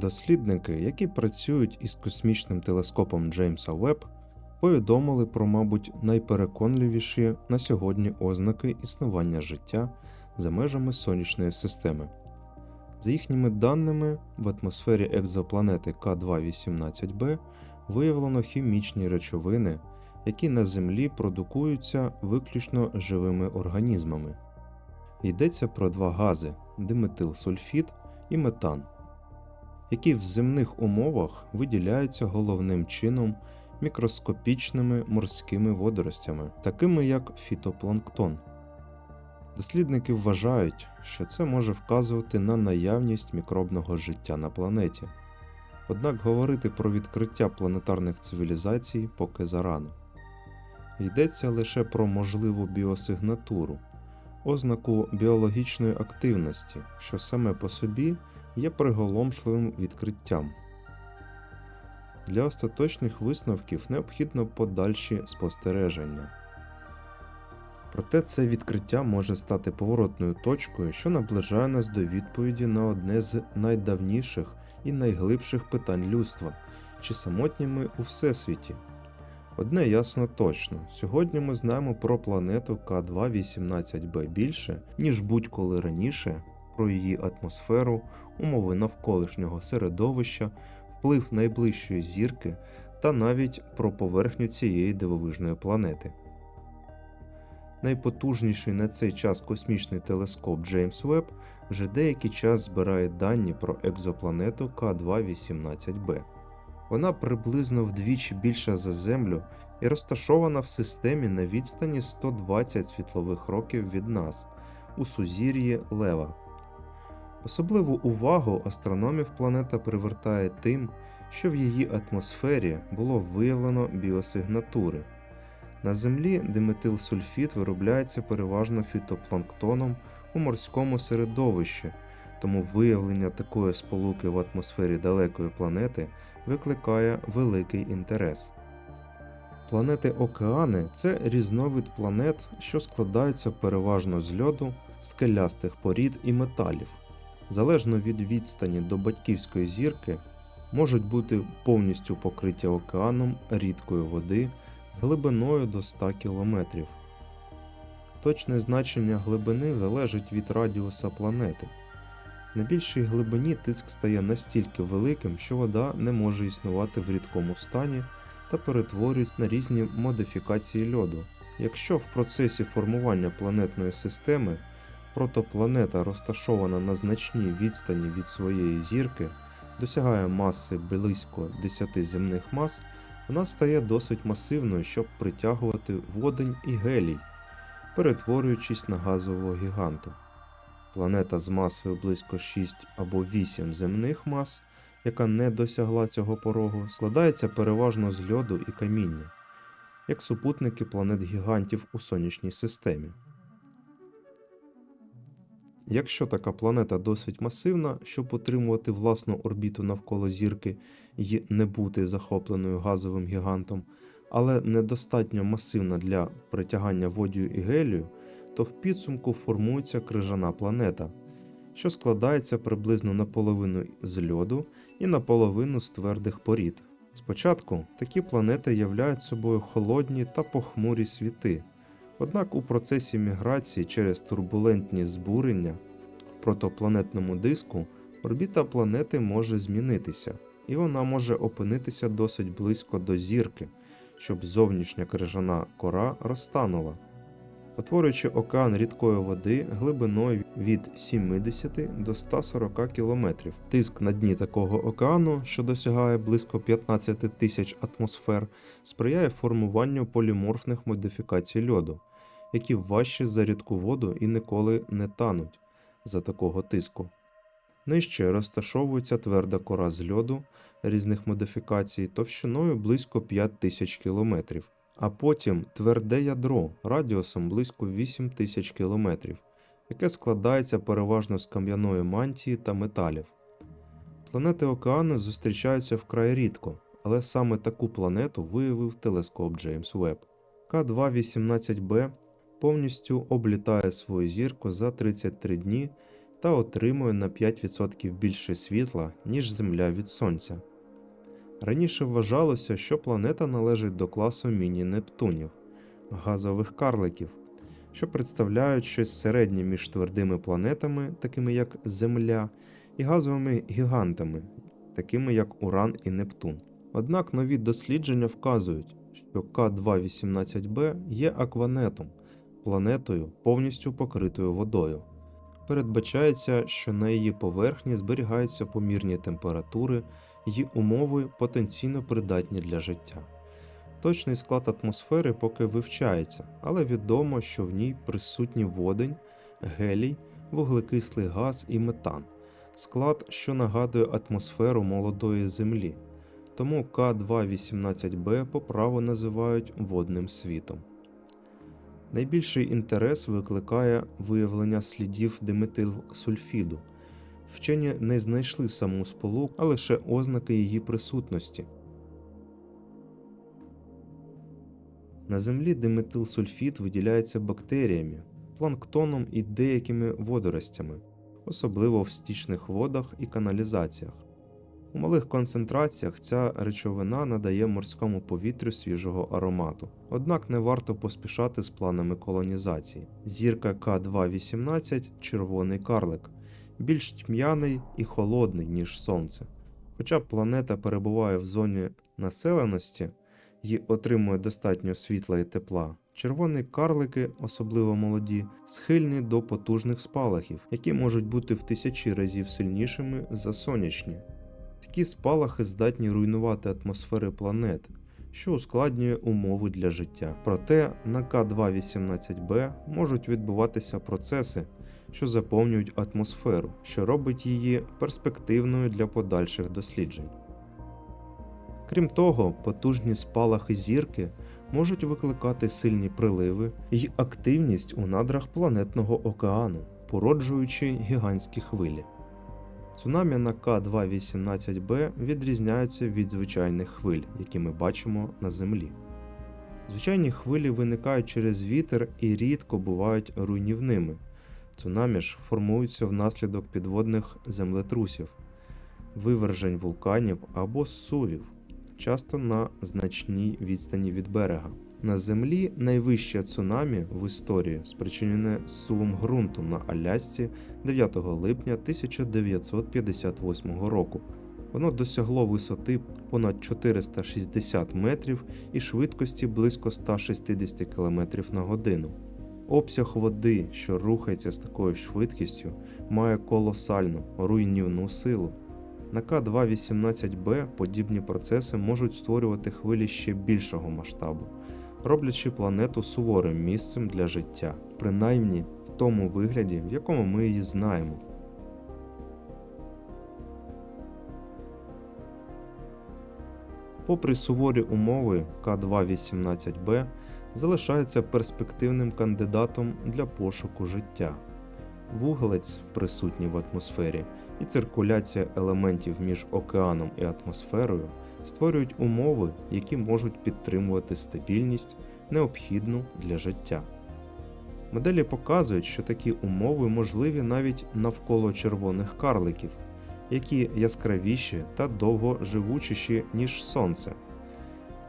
Дослідники, які працюють із космічним телескопом Джеймса Веб, повідомили про, мабуть, найпереконливіші на сьогодні ознаки існування життя за межами сонячної системи. За їхніми даними, в атмосфері екзопланети К218b виявлено хімічні речовини, які на Землі продукуються виключно живими організмами. Йдеться про два гази диметилсульфід і метан, які в земних умовах виділяються головним чином мікроскопічними морськими водоростями, такими як фітопланктон. Дослідники вважають, що це може вказувати на наявність мікробного життя на планеті. Однак говорити про відкриття планетарних цивілізацій поки зарано. Йдеться лише про можливу біосигнатуру, ознаку біологічної активності, що саме по собі є приголомшливим відкриттям. Для остаточних висновків необхідно подальші спостереження. Проте це відкриття може стати поворотною точкою, що наближає нас до відповіді на одне з найдавніших і найглибших питань людства чи самотні ми у всесвіті. Одне ясно точно: сьогодні ми знаємо про планету К218b більше, ніж будь-коли раніше, про її атмосферу, умови навколишнього середовища, вплив найближчої зірки та навіть про поверхню цієї дивовижної планети. Найпотужніший на цей час космічний телескоп Джеймс Веб вже деякий час збирає дані про екзопланету К218b. Вона приблизно вдвічі більша за Землю і розташована в системі на відстані 120 світлових років від нас у сузір'ї Лева. Особливу увагу астрономів планета привертає тим, що в її атмосфері було виявлено біосигнатури. На Землі диметилсульфід виробляється переважно фітопланктоном у морському середовищі, тому виявлення такої сполуки в атмосфері далекої планети викликає великий інтерес. Планети океани це різновид планет, що складаються переважно з льоду, скелястих порід і металів. Залежно від відстані до батьківської зірки, можуть бути повністю покриті океаном рідкої води глибиною до 100 км. Точне значення глибини залежить від радіуса планети. На більшій глибині тиск стає настільки великим, що вода не може існувати в рідкому стані та перетворюють на різні модифікації льоду. Якщо в процесі формування планетної системи протопланета розташована на значній відстані від своєї зірки, досягає маси близько 10 земних мас, вона стає досить масивною, щоб притягувати водень і гелій, перетворюючись на газового гіганту. Планета з масою близько 6 або 8 земних мас, яка не досягла цього порогу, складається переважно з льоду і каміння, як супутники планет гігантів у сонячній системі. Якщо така планета досить масивна, щоб утримувати власну орбіту навколо зірки і не бути захопленою газовим гігантом, але недостатньо масивна для притягання водію і гелію, то в підсумку формується крижана планета, що складається приблизно наполовину з льоду і наполовину з твердих порід. Спочатку такі планети являють собою холодні та похмурі світи. Однак у процесі міграції через турбулентні збурення в протопланетному диску орбіта планети може змінитися, і вона може опинитися досить близько до зірки, щоб зовнішня крижана кора розтанула, утворюючи океан рідкої води глибиною від 70 до 140 км. Тиск на дні такого океану, що досягає близько 15 тисяч атмосфер, сприяє формуванню поліморфних модифікацій льоду які важчі за рідку воду і ніколи не тануть за такого тиску. Нижче розташовується тверда кора з льоду різних модифікацій товщиною близько 5000 км, а потім тверде ядро радіусом близько 8000 км, яке складається переважно з кам'яної мантії та металів. Планети океану зустрічаються вкрай рідко, але саме таку планету виявив телескоп Джеймс Веб. К218b повністю облітає свою зірку за 33 дні та отримує на 5% більше світла, ніж Земля від Сонця. Раніше вважалося, що планета належить до класу міні-Нептунів газових карликів, що представляють щось середнє між твердими планетами, такими як Земля, і газовими гігантами, такими як Уран і Нептун. Однак нові дослідження вказують, що К218b є акванетом, планетою повністю покритою водою. Передбачається, що на її поверхні зберігаються помірні температури і умови потенційно придатні для життя. Точний склад атмосфери поки вивчається, але відомо, що в ній присутні водень, гелій, вуглекислий газ і метан, склад, що нагадує атмосферу молодої Землі. Тому К218b по праву називають водним світом. Найбільший інтерес викликає виявлення слідів диметилсульфіду. Вчені не знайшли саму сполуку, а лише ознаки її присутності. На землі диметилсульфід виділяється бактеріями, планктоном і деякими водоростями, особливо в стічних водах і каналізаціях. У малих концентраціях ця речовина надає морському повітрю свіжого аромату, однак не варто поспішати з планами колонізації. Зірка К218 червоний карлик, більш тьмяний і холодний, ніж Сонце. Хоча планета перебуває в зоні населеності і отримує достатньо світла і тепла, червоні карлики, особливо молоді, схильні до потужних спалахів, які можуть бути в тисячі разів сильнішими за сонячні. Такі спалахи здатні руйнувати атмосфери планети, що ускладнює умови для життя. Проте на К218b можуть відбуватися процеси, що заповнюють атмосферу, що робить її перспективною для подальших досліджень. Крім того, потужні спалахи зірки можуть викликати сильні приливи і активність у надрах планетного океану, породжуючи гігантські хвилі. Цунамі на К218b відрізняються від звичайних хвиль, які ми бачимо на Землі. Звичайні хвилі виникають через вітер і рідко бувають руйнівними. Цунамі ж формуються внаслідок підводних землетрусів, вивержень вулканів або сувів, часто на значній відстані від берега. На Землі найвище цунамі в історії спричинене сувом ґрунту на Алясці 9 липня 1958 року. Воно досягло висоти понад 460 метрів і швидкості близько 160 км на годину. Обсяг води, що рухається з такою швидкістю, має колосальну руйнівну силу. На К218b подібні процеси можуть створювати хвилі ще більшого масштабу, роблячи планету суворим місцем для життя, принаймні в тому вигляді, в якому ми її знаємо. Попри суворі умови, К218Б залишається перспективним кандидатом для пошуку життя. Вуглець, присутній в атмосфері, і циркуляція елементів між океаном і атмосферою створюють умови, які можуть підтримувати стабільність, необхідну для життя. Моделі показують, що такі умови можливі навіть навколо червоних карликів, які яскравіші та довгоживучіші, ніж Сонце.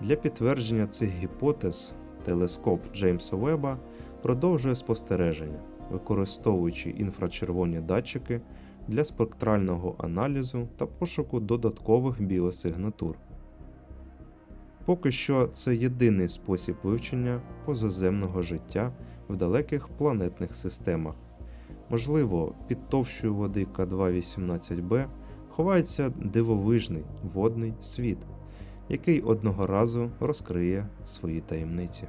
Для підтвердження цих гіпотез телескоп Джеймса Веба продовжує спостереження, використовуючи інфрачервоні датчики для спектрального аналізу та пошуку додаткових біосигнатур. Поки що це єдиний спосіб вивчення позаземного життя в далеких планетних системах. Можливо, під товщою води К218b ховається дивовижний водний світ, який одного разу розкриє свої таємниці.